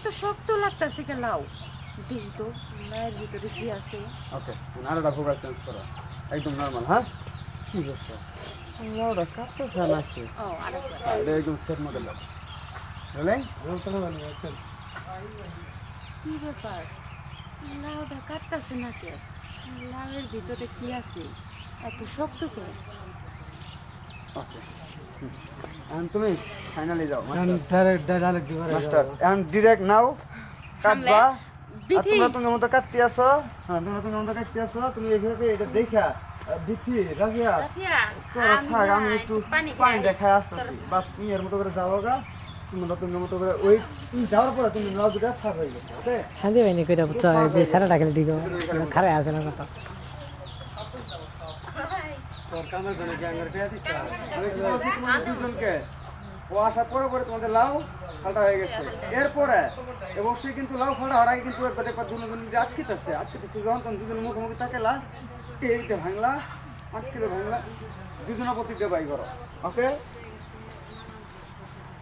এত শক্ত লাগতাছে কে লাউ? দেখি তো লাউয়ের ভিতরে কি আছে? ওকে আরেকটা ফোকাস চেঞ্জ করো। একদম নর্মাল হ্যাঁ? কি করছ লাউটা কাটতেছে নাকি? ও আরেকবার। এটা একদম সেট মডেল বুঝলে কি ব্যাপার? লাউটা কাটতাছে না কে লাউয়ের ভিতরে কি আছে? এত শক্ত করে ওকে। এখন তুমি ফাইনালি যাও ডাইরেক্ট ডাইরেক্ট দিবারে মাস্টার এখন ডিরেক্ট নাও কাটবা। আর বিথি। তোমরা তুমি মতো কাটতে আসো। হ্যাঁ তোমরা তুমি মতো কাটতে আসো। তুমি এইভাবে এটা দেখা বিথি রাখিয়া রাফিয়া চলো থাক আমি না একটু পানি পানি খাই। দেখায় আসতেছি। বাস তুমি এর মতো করে যাও গা। তোমরা তুমি মতো করে ওই তুমি যাওয়ার পরে তুমি নাও দুটা ফাঁক হয়ে গেছে ওকে শান্তি পাইনি কইরা বুঝছ যে সারাটা খেলে ঠিক খারাপ আছে না কথা ও আসার পরে পরে তোমাদের লাউ ফালটা হয়ে গেছে। এরপরে অবশ্যই কিন্তু লাউ ফালটা হওয়ার আগে কিন্তু একবার একবার দুজন যে আটকিতেছে আটকিতেছে যখন তখন দুজন মুখোমুখি তাকেলা এইটা ভাঙলা আটকিলে ভাঙলা দুজনের প্রতি দেবাই করো। ওকে?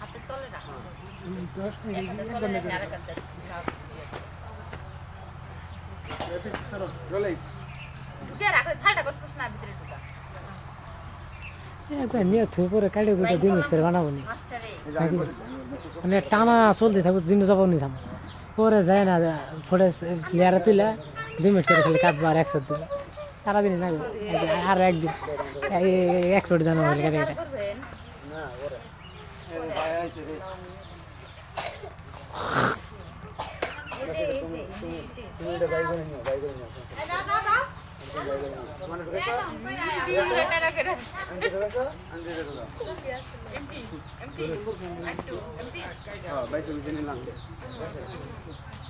হাতের তলে রাখো চলেই ফালটা করছিস না ভিতরে ঢুকা। একবার নিয়ে থুই পরে কাটে কুটে দিন করে বানাবো নি। মানে টানা চলতে থাকুক জিনিস যাব নি থাম। পরে যায় না ফোটে লেয়ারে তুলে দুই মিনিট করে খালি কাটবো আর একশো দিবে। সারাদিন না আর একদিন। একশো জানো হলে কাটে তুমি এটা। বাই নিও বাই করে নিও মানে ঢুকেছো এমপি এমপি একটু এমপি হ্যাঁ বাইসে নিলাম